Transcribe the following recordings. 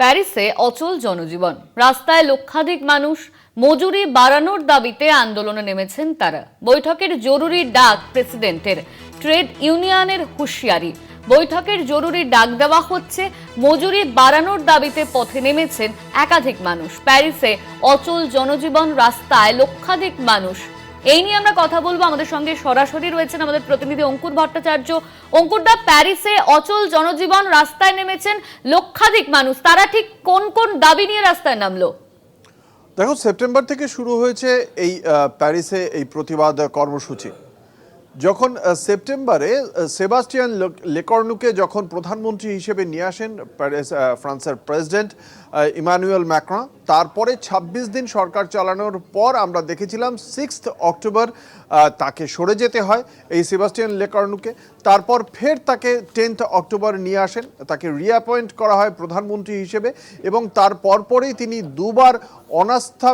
প্যারিসে অচল জনজীবন। রাস্তায় লক্ষাধিক মানুষ মজুরি বাড়ানোর দাবিতে আন্দোলনে নেমেছেন তারা। বৈঠকের জরুরি ডাক প্রেসিডেন্টের। ট্রেড ইউনিয়নের হুঁশিয়ারি। বৈঠকের জরুরি ডাক দেওয়া হচ্ছে, মজুরি বাড়ানোর দাবিতে পথে নেমেছেন একাধিক মানুষ। প্যারিসে অচল জনজীবন রাস্তায় লক্ষাধিক মানুষ এই নিয়ে আমরা কথা বলব। আমাদের সঙ্গে সরাসরি রয়েছেন আমাদের প্রতিনিধি অঙ্কুর ভট্টাচার্য। অঙ্কুরদা প্যারিসে অচল জনজীবন রাস্তায় নেমেছেন লক্ষাধিক মানুষ। তারা ঠিক কোন কোন দাবি নিয়ে রাস্তায় নামলো? দেখো, সেপ্টেম্বর থেকে শুরু হয়েছে এই প্যারিসে এই প্রতিবাদ কর্মসূচি। যখন সেপ্টেম্বরে সেবাস্টিয়ান লেকর্নুকে যখন প্রধানমন্ত্রী হিসেবে নিয়ে আসেন ফ্রান্সের প্রেসিডেন্ট ইমানুয়েল ম্যাক্রন। তারপরে ২৬ দিন সরকার চালানোর পর আমরা দেখেছিলাম সিক্স অক্টোবর তাকে সরে যেতে হয় এই সেবাস্টিয়ান লেকর্নুকে। তারপর ফের তাকে টেন্থ অক্টোবর নিয়ে আসেন। তাকে রিঅ্যাপয়েন্ট করা হয় প্রধানমন্ত্রী হিসেবে এবং তার পরপরই তিনি দুবার অনাস্থা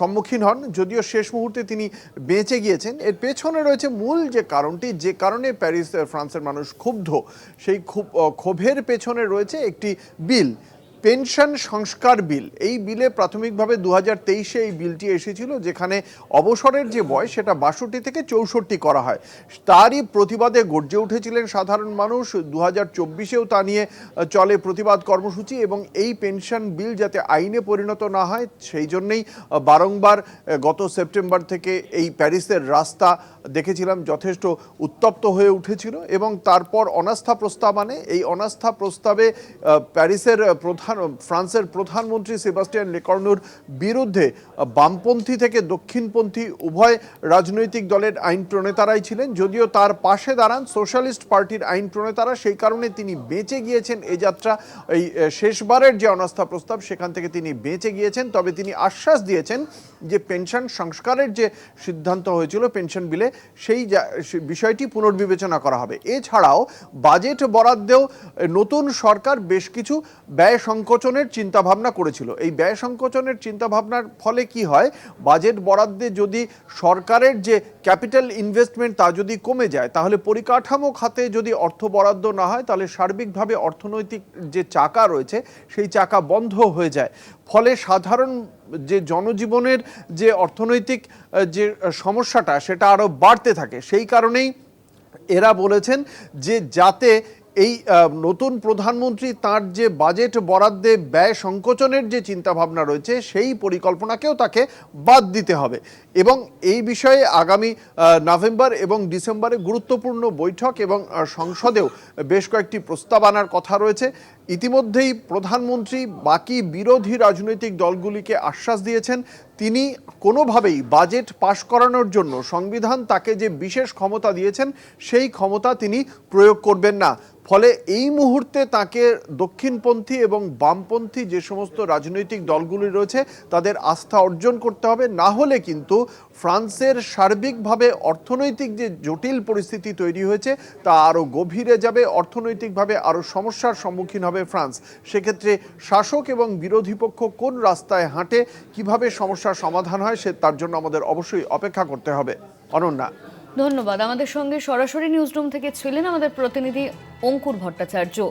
সম্মুখীন হন। যদিও শেষ মুহূর্তে তিনি বেঁচে গিয়েছেন। এর পেছনে রয়েছে মূল যে কারণটি, যে কারণে প্যারিস ফ্রান্সের মানুষ ক্ষুব্ধ। সেই ক্ষোভের পেছনে রয়েছে একটি বিল। পেনশন সংস্কার বিল। এই বিলে প্রাথমিকভাবে দু হাজার তেইশে এই বিলটি এসেছিল যেখানে অবসরের যে বয়স সেটা বাষট্টি থেকে চৌষট্টি করা হয়। তারই প্রতিবাদে গর্জে উঠেছিলেন সাধারণ মানুষ। দু হাজার চব্বিশেও তা নিয়ে চলে প্রতিবাদ কর্মসূচি এবং এই পেনশন বিল যাতে আইনে পরিণত না হয় সেই জন্যেই বারংবার গত সেপ্টেম্বর থেকে এই প্যারিসের রাস্তা দেখেছিলাম যথেষ্ট উত্তপ্ত হয়ে উঠেছিল এবং তারপর অনাস্থা প্রস্তাব আনে। এই অনাস্থা প্রস্তাবে প্যারিসের আহ, প্রধান, ফ্রান্সের প্রধানমন্ত্রী সেবাস্টিয়ান লেকর্নুর বিরুদ্ধে বামপন্থী থেকে দক্ষিণপন্থী উভয় রাজনৈতিক দলের আইন প্রণেতারাই ছিলেন। যদিও তার পাশে দাঁড়ান সোশ্যালিস্ট পার্টির আইন প্রণেতারা, সেই কারণে তিনি বেঁচে গিয়েছেন এই যাত্রা। এই শেষবারের যে অনাস্থা প্রস্তাব, সেখান থেকে তিনি বেঁচে গিয়েছেন। তবে তিনি আশ্বাস দিয়েছেন যে পেনশন সংস্কারের যে সিদ্ধান্ত হয়েছিল পেনশন বিলে, সেই বিষয়টি পুনর্বিবেচনা করা হবে। এছাড়াও বাজেট বরাদ্দেও নতুন সরকার বেশ কিছু ব্যয় সংকোচনের চিন্তাভাবনা করেছিল। এই ব্যয় সংকোচনের চিন্তাভাবনার ফলে কি হয়? বাজেট বরাদ্দে যদি সরকারের যে ক্যাপিটাল ইনভেস্টমেন্ট তা যদি কমে যায়, তাহলে পরিকাঠামো খাতে যদি অর্থ বরাদ্দ না হয়, তাহলে সার্বিকভাবে অর্থনৈতিক যে চাকা রয়েছে, সেই চাকা বন্ধ হয়ে যায়। ফলে সাধারণ যে জনজীবনের যে অর্থনৈতিক যে সমস্যাটা, সেটা আরও বাড়তে থাকে। সেই কারণেই এরা বলেছেন যে যাতে এই নতুন প্রধানমন্ত্রী তার যে বাজেট বরাদ্দে ব্যয় সংকোচনের যে চিন্তাভাবনা রয়েছে, সেই পরিকল্পনাকেও তাকে বাদ দিতে হবে। এবং এই বিষয়ে আগামী নভেম্বর এবং ডিসেম্বরে গুরুত্বপূর্ণ বৈঠক এবং সংসদেও বেশ কয়েকটি প্রস্তাব আনার কথা রয়েছে। ইতিমধ্যেই প্রধানমন্ত্রী বাকি বিরোধী রাজনৈতিক দলগুলিকে আশ্বাস দিয়েছেন। তিনি কোনোভাবেই বাজেট পাশ করানোর জন্য সংবিধান তাকে যে বিশেষ ক্ষমতা দিয়েছেন, সেই ক্ষমতা তিনি প্রয়োগ করবেন না। ফলে এই মুহূর্তে তাকে দক্ষিণপন্থী এবং বামপন্থী যে সমস্ত রাজনৈতিক দলগুলি রয়েছে, তাদের আস্থা অর্জন করতে হবে। না হলে কিন্তু ফ্রান্সের সার্বিকভাবে অর্থনৈতিক যে জটিল পরিস্থিতি তৈরি হয়েছে, তা আরও গভীরে যাবে। অর্থনৈতিকভাবে আরও সমস্যার সম্মুখীন হবে ফ্রান্স। সেক্ষেত্রে শাসক এবং বিরোধী পক্ষ কোন রাস্তায় হাঁটে, কীভাবে সমস্যার সমাধান হয়, সে তার জন্য আমাদের অবশ্যই অপেক্ষা করতে হবে। অনন্যা। ধন্যবাদ। আমাদের সঙ্গে সরাসরি নিউজরুম থেকে ছিলেন আমাদের প্রতিনিধি অঙ্কুর ভট্টাচার্য।